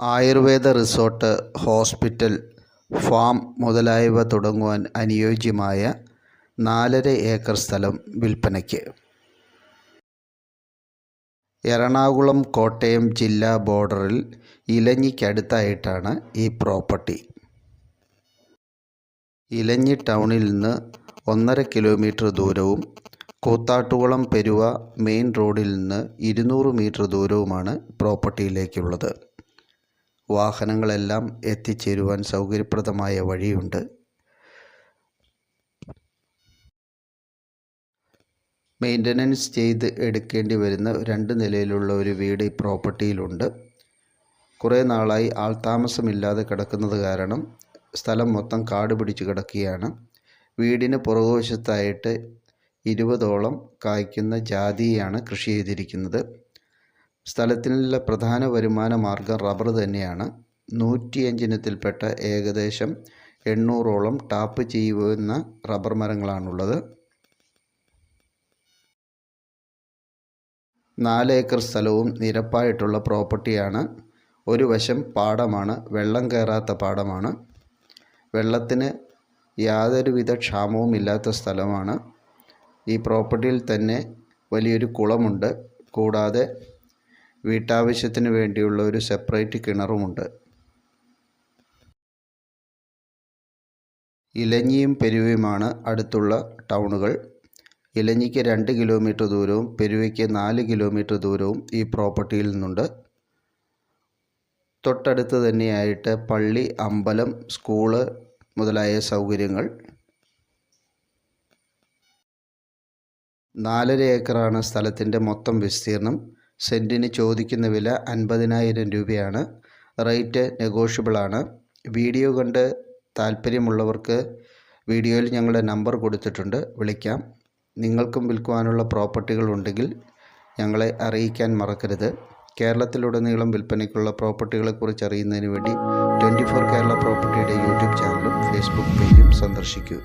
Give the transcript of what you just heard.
Ayurveda resort hospital farm മുതലായവ തുടങ്ങുവാൻ അനുയോജ്യമായ നാലര ഏക്കർ സ്ഥലം വിൽപ്പനയ്ക്ക്. എറണാകുളം കോട്ടയം ജില്ലാ ബോർഡറിൽ ഇലഞ്ഞിക്കടുത്തായിട്ടാണ് ഈ പ്രോപ്പർട്ടി. ഇലഞ്ഞി ടൗണിൽ നിന്ന് ഒന്നര കിലോമീറ്റർ ദൂരവും കൂത്താട്ടുകുളം പെരുവ മെയിൻ റോഡിൽ നിന്ന് ഇരുന്നൂറ് മീറ്റർ ദൂരവുമാണ് പ്രോപ്പർട്ടിയിലേക്കുള്ളത്. വാഹനങ്ങളെല്ലാം എത്തിച്ചേരുവാൻ സൗകര്യപ്രദമായ വഴിയുണ്ട്. മെയിന്റനൻസ് ചെയ്ത് എടുക്കേണ്ടി വരുന്ന രണ്ട് നിലയിലുള്ള ഒരു വീട് ഈ പ്രോപ്പർട്ടിയിലുണ്ട് കുറേ നാളായി ആൾ താമസമില്ലാതെ കിടക്കുന്നത് കാരണം സ്ഥലം മൊത്തം കാട് പിടിച്ച് കിടക്കുകയാണ്. വീടിന് പുറകുവശത്തായിട്ട് ഇരുപതോളം കായ്ക്കുന്ന ജാതിയാണ് കൃഷി ചെയ്തിരിക്കുന്നത്. സ്ഥലത്തിനുള്ള പ്രധാന വരുമാന മാർഗം റബ്ബർ തന്നെയാണ്. നൂറ്റിയഞ്ച് ഇനത്തിൽപ്പെട്ട ഏകദേശം എണ്ണൂറോളം ടാപ്പ് ചെയ്യുന്ന റബ്ബർ മരങ്ങളാണുള്ളത്. നാല് ഏക്കർ സ്ഥലവും നിരപ്പായിട്ടുള്ള പ്രോപ്പർട്ടിയാണ്. ഒരു വശം പാടമാണ് വെള്ളം കയറാത്ത പാടമാണ്. വെള്ളത്തിന് യാതൊരുവിധ ക്ഷാമവും ഇല്ലാത്ത സ്ഥലമാണ്. ഈ പ്രോപ്പർട്ടിയിൽ തന്നെ വലിയൊരു കുളമുണ്ട്. കൂടാതെ വീട്ടാവശ്യത്തിന് വേണ്ടിയുള്ള ഒരു സെപ്പറേറ്റ് കിണറുമുണ്ട്. ഇലഞ്ഞിയും പെരുവയുമാണ് അടുത്തുള്ള ടൗണുകൾ. ഇലഞ്ഞിക്ക് രണ്ട് കിലോമീറ്റർ ദൂരവും പെരുവയ്ക്ക് നാല് കിലോമീറ്റർ ദൂരവും ഈ പ്രോപ്പർട്ടിയിൽ നിന്നുണ്ട്. തൊട്ടടുത്ത് തന്നെയായിട്ട് പള്ളി അമ്പലം സ്കൂൾ മുതലായ സൗകര്യങ്ങൾ. നാലര ഏക്കറാണ് സ്ഥലത്തിന്റെ മൊത്തം വിസ്തീർണം. സെന്റിന് ചോദിക്കുന്ന വില അൻപതിനായിരം രൂപയാണ്. റേറ്റ് നെഗോഷ്യബിളാണ്. വീഡിയോ കണ്ട് താല്പര്യമുള്ളവർക്ക് വീഡിയോയിൽ ഞങ്ങളുടെ നമ്പർ കൊടുത്തിട്ടുണ്ട്. വിളിക്കാം. നിങ്ങൾക്കും വിൽക്കുവാനുള്ള പ്രോപ്പർട്ടികൾ ഉണ്ടെങ്കിൽ ഞങ്ങളെ അറിയിക്കാൻ മറക്കരുത്. കേരളത്തിലുടനീളം വിൽപ്പനയ്ക്കുള്ള പ്രോപ്പർട്ടികളെക്കുറിച്ച് അറിയുന്നതിന് വേണ്ടി ട്വന്റി ഫോർ കേരള പ്രോപ്പർട്ടിയുടെ യൂട്യൂബ് ചാനലും ഫേസ്ബുക്ക് പേജും സന്ദർശിക്കൂ.